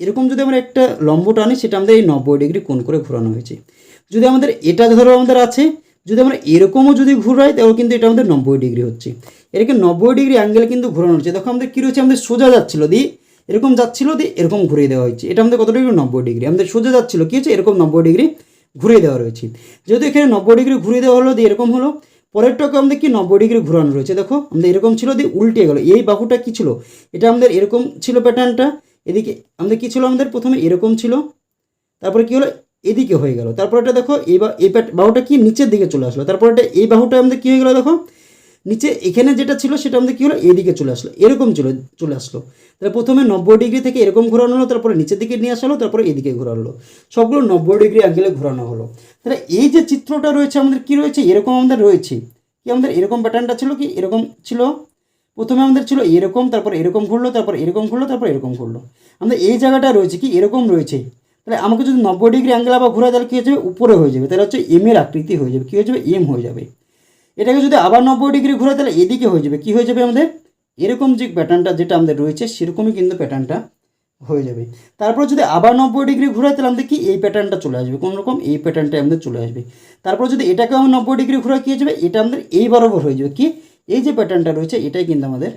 এরকম যদি আমরা একটা লম্ব টানি, সেটা আমাদের এই নব্বই ডিগ্রি কোণ করে ঘোরানো হয়েছে। যদি আমাদের এটা ধরো আমাদের আছে, যদি আমরা এরকমও যদি ঘুরাই, তাহলে কিন্তু এটা আমাদের নব্বই ডিগ্রি হচ্ছে। এটাকে নব্বই ডিগ্রি অ্যাঙ্গেল কিন্তু ঘোরানো হচ্ছে। দেখো আমাদের কী রয়েছে? আমাদের সোজা যাচ্ছিল দিয়ে এরকম যাচ্ছিল দিয়ে এরকম ঘুরিয়ে দেওয়া হয়েছে। এটা আমাদের কত ডিগ্রি? নব্বই ডিগ্রি। আমাদের সোজা যাচ্ছিল, কী হচ্ছে? এরকম নব্বই ডিগ্রি ঘুরিয়ে দেওয়া রয়েছে। যেহেতু এখানে নব্বই ডিগ্রি ঘুরিয়ে দেওয়া হলো দিয়ে এরকম হলো। পরেরটাকে আমাদের কি নব্বই ডিগ্রি ঘোরানো রয়েছে? দেখো, আমাদের এরকম ছিল দিয়ে উল্টে গেলো। এই বাহুটা কী ছিল? এটা আমাদের এরকম ছিল প্যাটার্নটা এদিকে আমাদের কী ছিল? আমাদের প্রথমে এরকম ছিল। তারপরে কী হলো? এদিকে হয়ে গেল। তারপর এটা দেখো, এই এই বাহুটা কি নিচের দিকে চলে আসলো? তারপর এটা এই বাহুটা আমাদের কী হয়ে গেলো দেখো? নিচে এখানে যেটা ছিল সেটা আমাদের কী হলো? এদিকে চলে আসলো। এরকম চলে চলে আসলো। তাহলে প্রথমে নব্বই ডিগ্রি থেকে এরকম ঘোরানো হলো, তারপরে নিচের দিকে নিয়ে আসা হলো তারপরে এদিকে ঘোরানো সবগুলো নব্বই ডিগ্রি অ্যাঙ্গেলে ঘোরানো হলো। তাহলে এই যে চিত্রটা রয়েছে, আমাদের কি রয়েছে? এরকম আমাদের রয়েছে। কি আমাদের এরকম প্যাটার্নটা ছিল কি? এরকম ছিল। প্রথমে আমাদের ছিল এরকম, তারপর এরকম ঘুরলো, তারপর এরকম ঘুরলো, তারপর এরকম ঘুরলো। আমাদের এই জায়গাটা রয়েছে কি? এরকম রয়েছে। তাহলে আমাকে যদি নব্বই ডিগ্রি অ্যাঙ্গেল আবার ঘোরা তাহলে কী হয়ে যাবে? উপরে হয়ে যাবে। তাহলে হচ্ছে এম এর আকৃতি হয়ে যাবে। কী হয়ে যাবে? এম হয়ে যাবে। এটাকে যদি আবার নব্বই ডিগ্রি ঘোরা তাহলে এদিকে হয়ে যাবে। কী হয়ে যাবে আমাদের? এরকম যে প্যাটার্নটা যেটা আমাদের রয়েছে, সেরকমই কিন্তু প্যাটার্নটা হয়ে যাবে। তারপর যদি আবার নব্বই ডিগ্রি ঘোরাই তাহলে আমাদের কি? এই প্যাটার্নটা চলে আসবে। কোনো রকম এই প্যাটার্নটা আমাদের চলে আসবে। তারপর যদি এটাকে আমার নব্বই ডিগ্রি ঘোরা কী হয়ে যাবে? এটা আমাদের এই বরাবর হয়ে যাবে। কি? এই যে প্যাটার্নটা রয়েছে, এটাই কিন্তু আমাদের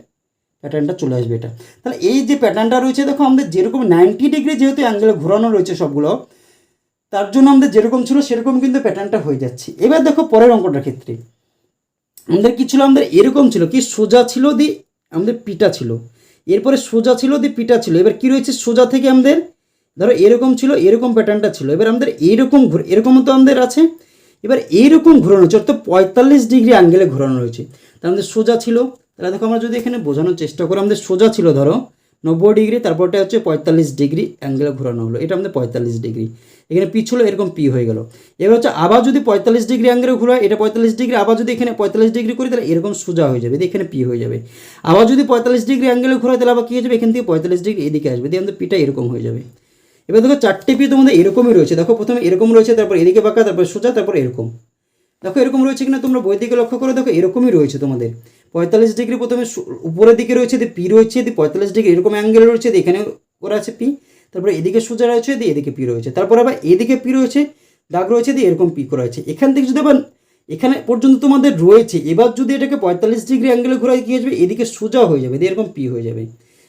প্যাটার্নটা চলে আসবে এটা। তাহলে এই যে প্যাটার্নটা রয়েছে, দেখো আমাদের যেরকম নাইনটি ডিগ্রি যেহেতু অ্যাঙ্গেলে ঘোরানো রয়েছে সবগুলো, তার জন্য আমাদের যেরকম ছিল সেরকম কিন্তু প্যাটার্নটা হয়ে যাচ্ছে। এবার দেখো পরের অঙ্কটার ক্ষেত্রে। আমাদের কি ছিল? আমাদের এরকম ছিল কি, সোজা ছিল দি, আমাদের পিটা ছিল। এরপরে সোজা ছিল দি, পিটা ছিল। এবার কি রয়েছে সোজা থেকে আমাদের? ধরো এরকম ছিল, এরকম প্যাটার্নটা ছিল। এবার আমাদের এইরকম ঘুরে এরকম তো আমাদের আছে। এবার এইরকম ঘোরানো হচ্ছে, অর্থাৎ পঁয়তাল্লিশ ডিগ্রি অ্যাঙ্গেলে ঘোরানো রয়েছে। তাহলে আমাদের সোজা ছিল তাহলে দেখো আমরা যদি এখানে বোঝানোর চেষ্টা করি, আমাদের সোজা ছিল ধরো নব্বই ডিগ্রি, তারপরটা হচ্ছে পঁয়তাল্লিশ ডিগ্রি অ্যাঙ্গেলে ঘোরানো হলো। এটা আমাদের পঁয়তাল্লিশ ডিগ্রি। এখানে পি ছিল, এরকম পি হয়ে গেল। এবার হচ্ছে আবার যদি পঁয়তাল্লিশ ডিগ্রি অ্যাঙ্গেলে ঘোরা এটা পঁয়তাল্লিশ ডিগ্রি, আবার যদি এখানে পঁয়তাল্লিশ ডিগ্রি করি, তাহলে এরকম সোজা হয়ে যাবে। এখানে পি হয়ে যাবে। আবার যদি পঁয়তাল্লিশ ডিগ্রি অ্যাঙ্গেলে ঘোরা তাহলে আবার কী হয়ে যাবে? এখান থেকে পঁয়তাল্লিশ ডিগ্রি এদিকে আসবে। দিয়ে আমাদের পিটা এরকম হয়ে যাবে। এবার দেখো চারটে পি তোমাদের এরকমই রয়েছে। দেখো প্রথমে এরকম রয়েছে, তারপর এদিকে বাঁকা, তারপর সোজা, তারপর এরকম। দেখো এরকম রয়েছে কিনা তোমরা বই দিকে লক্ষ্য করে। দেখো এরকমই রয়েছে তোমাদের। পঁয়তাল্লিশ ডিগ্রি প্রথমে উপরের দিকে রয়েছে দিয়ে পি রয়েছে দিয়ে পঁয়তাল্লিশ ডিগ্রি এরকম অ্যাঙ্গেল রয়েছে এখানে করা আছে পি তারপরে এদিকে সোজা রয়েছে দিয়ে এদিকে পি রয়েছে, তারপর আবার এদিকে পি রয়েছে, দাগ রয়েছে দিয়ে এরকম পি করা হয়েছে। এখান থেকে যদি আবার এখানে পর্যন্ত তোমাদের রয়েছে, এবার যদি এটাকে পঁয়তাল্লিশ ডিগ্রি অ্যাঙ্গেলে ঘোরায় কী যাবে, এদিকে সোজা হয়ে যাবে দিয়ে এরকম পি হয়ে যাবে।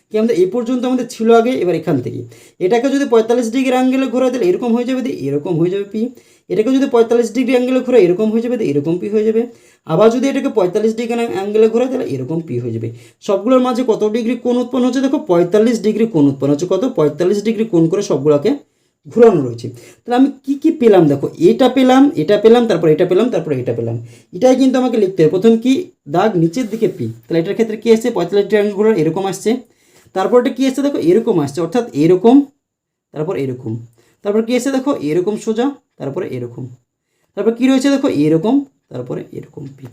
কি আমাদের এই পর্যন্ত আমাদের ছিল আগে, এবার এখান থেকে। এটাকে যদি পঁয়তাল্লিশ ডিগ্রি অ্যাঙ্গেলে ঘোরা দিলে এরকম হয়ে যাবে দিয়ে এরকম হয়ে যাবে পি এটাকে যদি পঁয়তাল্লিশ ডিগ্রি অ্যাঙ্গেলে ঘোরা এরকম হয়ে যাবে এরকম পি হয়ে যাবে। আবার যদি এটাকে পঁয়তাল্লিশ ডিগ্রি অ্যাঙ্গেলে ঘোরা তাহলে এরকম পি হয়ে যাবে। সবগুলোর মাঝে কত ডিগ্রি কোণ উৎপন্ন হচ্ছে? দেখো, পঁয়তাল্লিশ ডিগ্রি কোণ উৎপন্ন হচ্ছে। কত? পঁয়তাল্লিশ ডিগ্রি কোণ করে সবগুলোকে ঘোরানো রয়েছে। তাহলে আমি কি কি পেলাম? দেখো, এটা পেলাম এটা পেলাম, তারপর এটা পেলাম, তারপর এটা পেলাম। এটাই কিন্তু আমাকে লিখতে হবে। প্রথম কি? দাগ নিচের দিকে পি তাহলে এটার ক্ষেত্রে কী আসছে? পঁয়তাল্লিশ ডিগ্রি ঘোরার এরকম আসছে। তারপর এটা কী আসছে? দেখো, এরকম আসছে। অর্থাৎ এরকম, তারপর এরকম। তারপর কী আসছে? দেখো, এরকম সোজা, তারপরে এরকম। তারপর কী রয়েছে? দেখো, এরকম। তারপরে এরকম পি।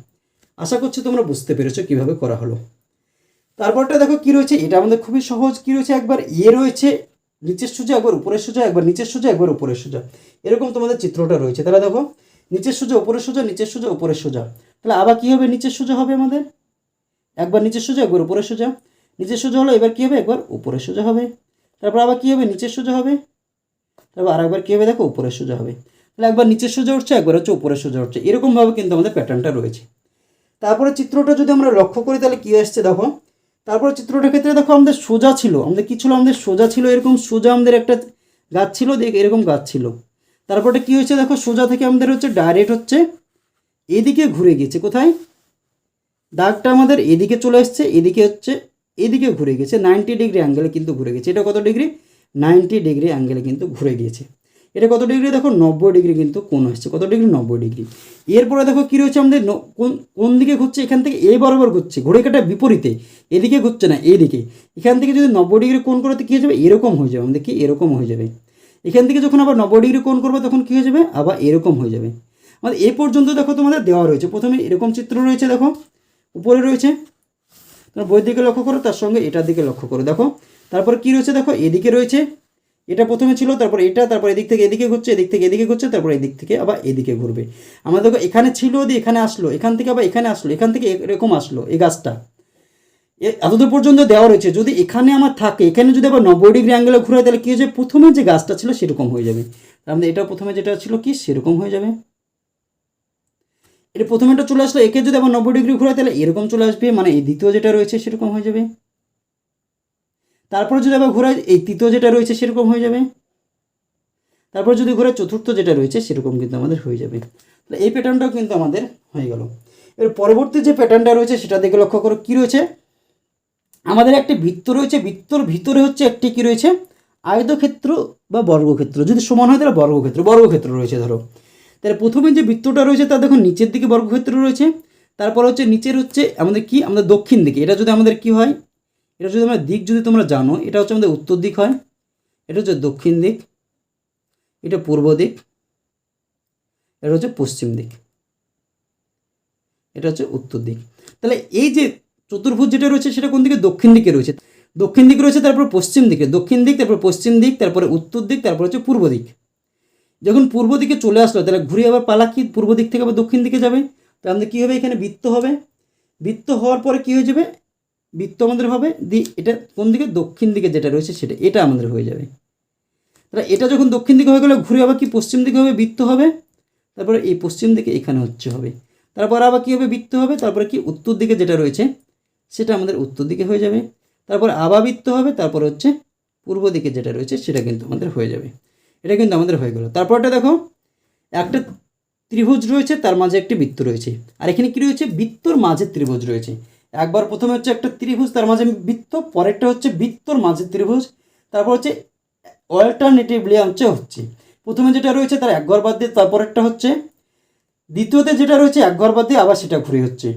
আশা করছি তোমরা বুঝতে পেরেছ কীভাবে করা হলো। তারপরটা দেখো কী রয়েছে, এটা আমাদের খুবই সহজ। কী রয়েছে? একবার এ রয়েছে, নিচের সোজা, একবার উপরের সোজা, একবার নিচের সোজা, একবার উপরের সোজা। এরকম তোমাদের চিত্রটা রয়েছে। তাহলে দেখো, নিচের সোজা, উপরের সোজা, নিচের সোজা, উপরের সোজা। তাহলে আবার কী হবে? নিচের সোজা হবে আমাদের। একবার নিচের সোজা, একবার উপরের সোজা। নিচের সোজা হলো, এবার কী হবে? একবার উপরের সোজা হবে। তারপর আবার কী হবে? নিচের সোজা হবে। তারপর আর একবার কী হবে? দেখো, উপরের সোজা হবে। তাহলে একবার নিচের সোজা উঠছে, একবার হচ্ছে উপরের সোজা উঠছে। এরকমভাবে কিন্তু আমাদের প্যাটার্নটা রয়েছে। তারপরে চিত্রটা যদি আমরা লক্ষ্য করি, তাহলে কী আসছে দেখো? তারপরে চিত্রটার ক্ষেত্রে দেখো আমাদের সোজা ছিল, আমাদের কী ছিল? আমাদের সোজা ছিল, এরকম সোজা আমাদের একটা গাছ ছিল, দেখ এরকম গাছ ছিল। তারপরে কী হয়েছে দেখো? সোজা থেকে আমাদের হচ্ছে ডাইরেক্ট হচ্ছে এদিকে ঘুরে গিয়েছে কোথায়? দাগটা আমাদের এদিকে চলে এসছে এদিকে হচ্ছে এদিকে ঘুরে গেছে। নাইনটি ডিগ্রি অ্যাঙ্গেলে কিন্তু ঘুরে গেছে। এটা কত ডিগ্রি নাইনটি ডিগ্রি অ্যাঙ্গেলে কিন্তু ঘুরে গিয়েছে এটা কত ডিগ্রি? দেখো, নব্বই ডিগ্রি কিন্তু কোণ আসছে কত ডিগ্রি? নব্বই ডিগ্রি। এরপরে দেখো কী রয়েছে আমাদের কোন কোন দিকে ঘুরছে? এখান থেকে এই বরাবর ঘুরছে। ঘুরে কাটা বিপরীতে। এদিকে ঘুরছে না এইদিকে এখান থেকে যদি নব্বই ডিগ্রি কোন কোণ তো কী হয়ে যাবে? এরকম হয়ে যাবে। আমাদের কি এরকম হয়ে যাবে। এখান থেকে যখন আবার নব্বই ডিগ্রি কোণ করবে, তখন কী হয়ে যাবে? আবার এরকম হয়ে যাবে। আমাদের এ পর্যন্ত দেখো তোমাদের দেওয়া রয়েছে। প্রথমে এরকম চিত্র রয়েছে, দেখো। উপরে রয়েছে। তোমার বইয়ের দিকে লক্ষ্য করো, তার সঙ্গে এটার দিকে লক্ষ্য করো। দেখো, তারপর কি রয়েছে? দেখো, এদিকে রয়েছে। এটা প্রথমে ছিল, তারপর এটা, তারপর এদিক থেকে এদিকে ঘুরছে, এদিক থেকে এদিকে ঘুরছে, তারপর এদিক থেকে আবার এদিকে ঘুরবে। আমরা দেখো, এখানে ছিল দিয়ে এখানে আসলো, এখান থেকে আবার এখানে আসলো, এখান থেকে এরকম আসলো এই গাছটা। এতদূর পর্যন্ত দেওয়া রয়েছে, যদি এখানে আমার থাকে, এখানে যদি আবার নব্বই ডিগ্রি অ্যাঙ্গেলে ঘুরে, তাহলে কী হয়েছে প্রথমে যে গাছটা ছিল সেরকম হয়ে যাবে। মানে এটা প্রথমে যেটা ছিল কি? সেরকম হয়ে যাবে। এটা প্রথমে প্রথমেটা চলে আসলো, একে যদি আবার নব্বই ডিগ্রি ঘুরে, তাহলে এরকম চলে আসবে মানে এই দ্বিতীয় যেটা রয়েছে সেরকম হয়ে যাবে। তারপর যদি আবার ঘোরায়, এই তৃতীয় যেটা রয়েছে সেরকম হয়ে যাবে। তারপর যদি ঘোরে চতুর্থ যেটা রয়েছে সেরকম কিন্তু আমাদের হয়ে যাবে। তাহলে এই প্যাটার্নটাও কিন্তু আমাদের হয়ে গেল। এর পরবর্তী যে প্যাটার্নটা রয়েছে সেটা দিকে লক্ষ্য করো কী রয়েছে। আমাদের একটি বৃত্ত রয়েছে, বৃত্তর ভিতরে হচ্ছে একটি কী রয়েছে? আয়তক্ষেত্র বা বর্গক্ষেত্র। যদি সমান হয় তাহলে বর্গক্ষেত্র বর্গক্ষেত্র রয়েছে ধরো। তাহলে প্রথমে যে বৃত্তটা রয়েছে তার দেখো নিচের দিকে বর্গক্ষেত্র রয়েছে। তারপর হচ্ছে নিচের হচ্ছে আমাদের কি? আমাদের দক্ষিণ দিকে। এটা যদি আমাদের কি হয়? এটা যদি আমরা দিক যদি তোমরা জানো, এটা হচ্ছে আমাদের উত্তর দিক হয়, এটা হচ্ছে দক্ষিণ দিক, এটা পূর্ব দিক, এটা হচ্ছে পশ্চিম দিক, এটা হচ্ছে উত্তর দিক। তাহলে এই যে চতুর্ভুজ যেটা রয়েছে, সেটা কোন দিকে? দক্ষিণ দিকে রয়েছে। দক্ষিণ দিকে রয়েছে, তারপর পশ্চিম দিকে, দক্ষিণ দিক, তারপর পশ্চিম দিক, তারপরে উত্তর দিক, তারপর হচ্ছে পূর্ব দিক। যখন পূর্ব দিকে চলে আসলো, তাহলে ঘুরে আবার পালা কি? পূর্ব দিক থেকে আবার দক্ষিণ দিকে যাবে। তাহলে আমাদের কী হবে? এখানে বৃত্ত হবে। বৃত্ত হওয়ার পরে কী হয়ে যাবে? বৃত্ত আমাদের হবে, দি, এটা কোন দিকে? দক্ষিণ দিকে যেটা রয়েছে সেটা, এটা আমাদের হয়ে যাবে। তাহলে এটা যখন দক্ষিণ দিকে হয়ে গেলে, ঘুরে আবার কি পশ্চিম দিকে হবে? বৃত্ত হবে। তারপরে এই পশ্চিম দিকে এখানে হচ্ছে হবে। তারপর আবার কী হবে? বৃত্ত হবে। তারপরে কি? উত্তর দিকে যেটা রয়েছে, সেটা আমাদের উত্তর দিকে হয়ে যাবে। তারপর আবার বৃত্ত হবে। তারপর হচ্ছে পূর্ব দিকে যেটা রয়েছে, সেটা কিন্তু আমাদের হয়ে যাবে। এটা কিন্তু আমাদের হয়ে গেল। তারপরটা দেখো, একটা ত্রিভুজ রয়েছে, তার মাঝে একটি বৃত্ত রয়েছে। আর এখানে কি রয়েছে? বৃত্তর মাঝে ত্রিভুজ রয়েছে। একবার প্রথমে হচ্ছে একটা ত্রিভুজ, তার মাঝে বৃত্ত, পরেরটা হচ্ছে বৃত্তর মাঝে ত্রিভুজ, তারপর হচ্ছে অল্টারনেটিভলি হচ্ছে হচ্ছে। প্রথমে যেটা রয়েছে তার এক ঘর বাদ দিয়ে, তারপরেরটা হচ্ছে, দ্বিতীয়তে যেটা রয়েছে এক ঘর বাদ দিয়ে আবার সেটা ঘুরে হচ্ছে।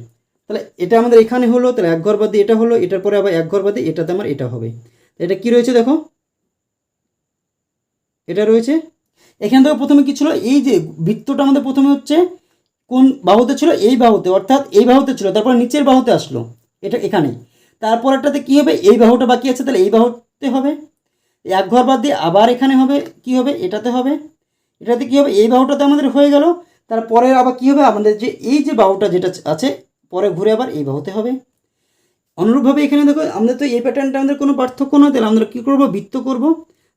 তাহলে এটা আমাদের এখানে হলো, তাহলে এক ঘর বাদ দিয়ে এটা হলো, এটার পরে আবার এক ঘর বাদ দিয়ে এটাতে আমার এটা হবে। এটা কি রয়েছে দেখো? এটা রয়েছে। এখান থেকে প্রথমে কি ছিল? এই যে বৃত্তটা আমাদের প্রথমে হচ্ছে কোন বাহুতে ছিল? এই বাহুতে, অর্থাৎ এই বাহুতে ছিল। তারপর নিচের বাহুতে আসলো। এটা এখানেই তারপরেরটাতে কী হবে? এই বাহুটা বাকি আছে, তাহলে এই বাহুতে হবে। এক ঘর বাদ দিয়ে আবার এখানে হবে। কি হবে? এটাতে হবে। এটাতে কী হবে? এই বাহুটাতে আমাদের হয়ে গেল। তারপরে আবার কী হবে? আমাদের যে, এই যে বাহুটা যেটা আছে, পরে ঘুরে আবার এই বাহুতে হবে। অনুরূপভাবে এখানে দেখো আমাদের তো এই প্যাটার্নটা আমাদের কোনো পার্থক্য নয়। তাহলে আমরা কী করব? বৃত্ত করব।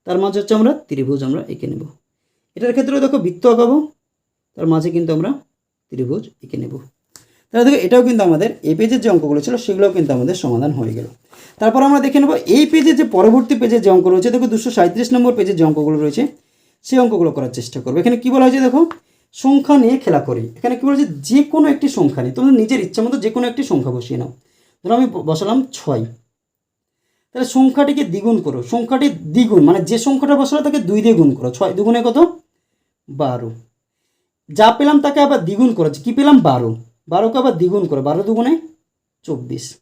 তার মাঝে হচ্ছে আমরা ত্রিভুজ আমরা এঁকে নেব। এটার ক্ষেত্রেও দেখো বৃত্ত আঁকাবো। তার মাঝে কিন্তু আমরা ত্রিভুজ এঁকে নেব। তাহলে দেখো, এটাও কিন্তু আমাদের এই পেজের যে অঙ্কগুলো ছিল, সেগুলোও কিন্তু আমাদের সমাধান হয়ে গেল। তারপর আমরা দেখে নেব, এই পেজের যে পরবর্তী পেজের যে অঙ্ক রয়েছে, দেখো, দুশো সাঁত্রিশ নম্বর পেজের যে অঙ্কগুলো রয়েছে, সেই অঙ্কগুলো করার চেষ্টা করব। এখানে কী বলা হয়েছে দেখো? সংখ্যা নিয়ে খেলা করি। এখানে কী বলেছে যে কোনো একটি সংখ্যা নিয়ে, তোমরা নিজের ইচ্ছা মতো যে কোনো একটি সংখ্যা বসিয়ে নাও। ধরো, আমি বসালাম ছয়। তাহলে সংখ্যাটিকে দ্বিগুণ করো। সংখ্যাটি দ্বিগুণ মানে যে সংখ্যাটা বসালো, তাকে দুই দিয়ে গুণ করো। ছয় দুগুণে কত? বারো। যা পেলাম তাকে আবার দ্বিগুণ করো কী পেলাম? বারো। বারোকে আবার দ্বিগুণ করে। বারো দুগুণে চব্বিশ।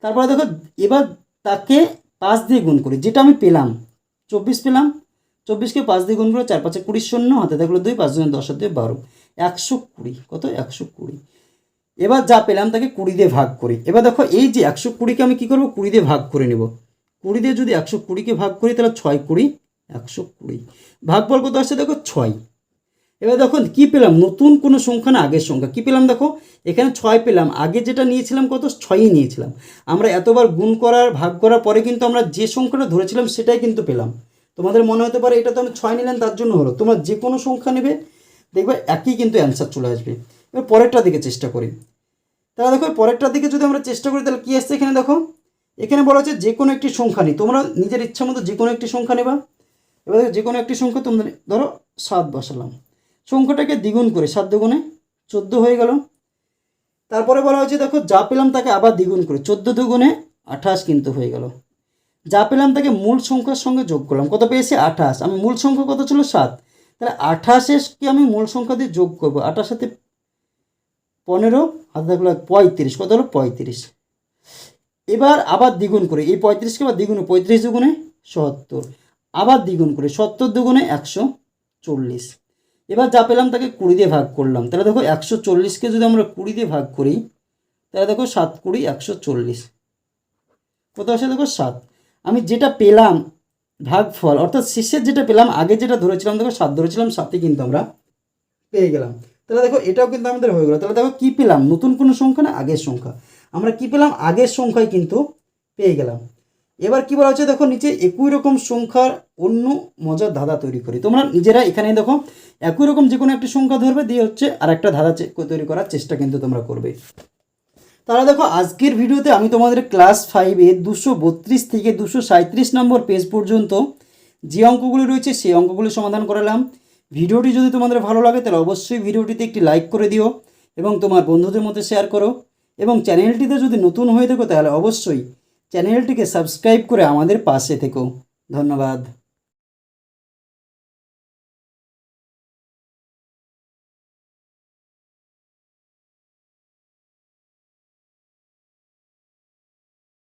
তারপরে দেখো, এবার তাকে পাঁচ দিয়ে গুণ করি। যেটা আমি পেলাম, চব্বিশ পেলাম। চব্বিশকে পাঁচ দিয়ে গুণ করে চার পাঁচে কুড়ি শূন্য, হাতে থাকল দুই, পাঁচ দুই দশ দুই, বারো। একশো কুড়ি। কত? একশো কুড়ি। এবার যা পেলাম তাকে কুড়ি দিয়ে ভাগ করি। এবার দেখো, এই যে একশো কুড়িকে আমি কী করব? কুড়ি দিয়ে ভাগ করে নেব। কুড়ি দিয়ে যদি একশো কুড়িকে ভাগ করি, তাহলে ছয় কুড়ি, একশো কুড়ি। ভাগ বল কত আসছে দেখো? ছয়। এবার দেখো কী পেলাম? নতুন কোনো সংখ্যা না আগের সংখ্যা। কি পেলাম দেখো? এখানে ছয় পেলাম। আগে যেটা নিয়েছিলাম কত? ছয়ই নিয়েছিলাম। আমরা এতবার গুণ করার, ভাগ করার পরে কিন্তু আমরা যে সংখ্যাটা ধরেছিলাম সেটাই কিন্তু পেলাম। তোমাদের মনে হতে পারে এটা তো আমি ছয় নিলাম, তার জন্য হলো। তোমরা যে কোনো সংখ্যা নেবে, দেখবে একই কিন্তু অ্যান্সার চলে আসবে। এবার পরেরটা দিকে চেষ্টা করি। তাহলে দেখো পরেরটার দিকে যদি আমরা চেষ্টা করি, তাহলে কী আসছে এখানে দেখো? এখানে বলা হচ্ছে যে কোনো একটি সংখ্যা নিই। তোমরা নিজের ইচ্ছা মতো যে কোনো একটি সংখ্যা নেবা। এবার দেখো, যে কোনো একটি সংখ্যা তোমরা ধরো, সাত বসালাম। সংখ্যাটাকে দ্বিগুণ করে, সাত দুগুণে চোদ্দ হয়ে গেল। তারপরে বলা হয়েছে, দেখো, যা পেলাম তাকে আবার দ্বিগুণ করে, চোদ্দ দুগুণে আঠাশ কিন্তু হয়ে গেল। যা পেলাম তাকে মূল সংখ্যার সঙ্গে যোগ করলাম। কত পেয়েছি? আঠাশ। আমি মূল সংখ্যা কত ছিল? সাত। তাহলে আঠাশেকে আমি মূল সংখ্যা দিয়ে যোগ করব? আঠাশ সাথে পনেরো, হাতে থাকল পঁয়ত্রিশ। কত হলো? পঁয়ত্রিশ। এবার আবার দ্বিগুণ করে, এই পঁয়ত্রিশকে আবার দ্বিগুণ, পঁয়ত্রিশ দুগুণে সত্তর। আবার দ্বিগুণ করে, সত্তর দুগুণে একশো চল্লিশ। এবার যা পেলাম তাকে কুড়ি দিয়ে ভাগ করলাম। তাহলে দেখো একশো চল্লিশকে যদি আমরা কুড়ি দিয়ে ভাগ করি, তাহলে দেখো সাত কুড়ি একশো চল্লিশ। কত আসে দেখো সাত? আমি যেটা পেলাম ভাগফল, অর্থাৎ শেষের যেটা পেলাম, আগে যেটা ধরেছিলাম, দেখো সাত ধরেছিলাম সাথে কিন্তু আমরা পেয়ে গেলাম। তাহলে দেখো এটাও কিন্তু আমাদের হয়ে গেলো। তাহলে দেখো কী পেলাম? নতুন কোনো সংখ্যা না আগের সংখ্যা? আমরা কী পেলাম? আগের সংখ্যায় কিন্তু পেয়ে গেলাম। এবার কি বলা হচ্ছে? দেখো, নিচে একই রকম সংখ্যার অন্য মজার ধাঁধা তৈরি করি। তোমরা নিজেরা এখানে দেখো, একই রকম যে কোনো একটি সংখ্যা ধরবে, দিয়ে হচ্ছে আর একটা ধাঁধা তৈরি করার চেষ্টা কিন্তু তোমরা করবে। তাহলে দেখো, আজকের ভিডিওতে আমি তোমাদের ক্লাস ফাইভে দুশো বত্রিশ থেকে দুশো সাঁত্রিশ নম্বর পেজ পর্যন্ত যে অঙ্কগুলি রয়েছে, সেই অঙ্কগুলি সমাধান করালাম। ভিডিওটি যদি তোমাদের ভালো লাগে, তাহলে অবশ্যই ভিডিওটিতে একটি লাইক করে দিও এবং তোমার বন্ধুদের মধ্যে শেয়ার করো। এবং চ্যানেলটিতে যদি নতুন হয়ে থাকো, তাহলে অবশ্যই চ্যানেলটিকে সাবস্ক্রাইব করে আমাদের পাশে থেকো ধন্যবাদ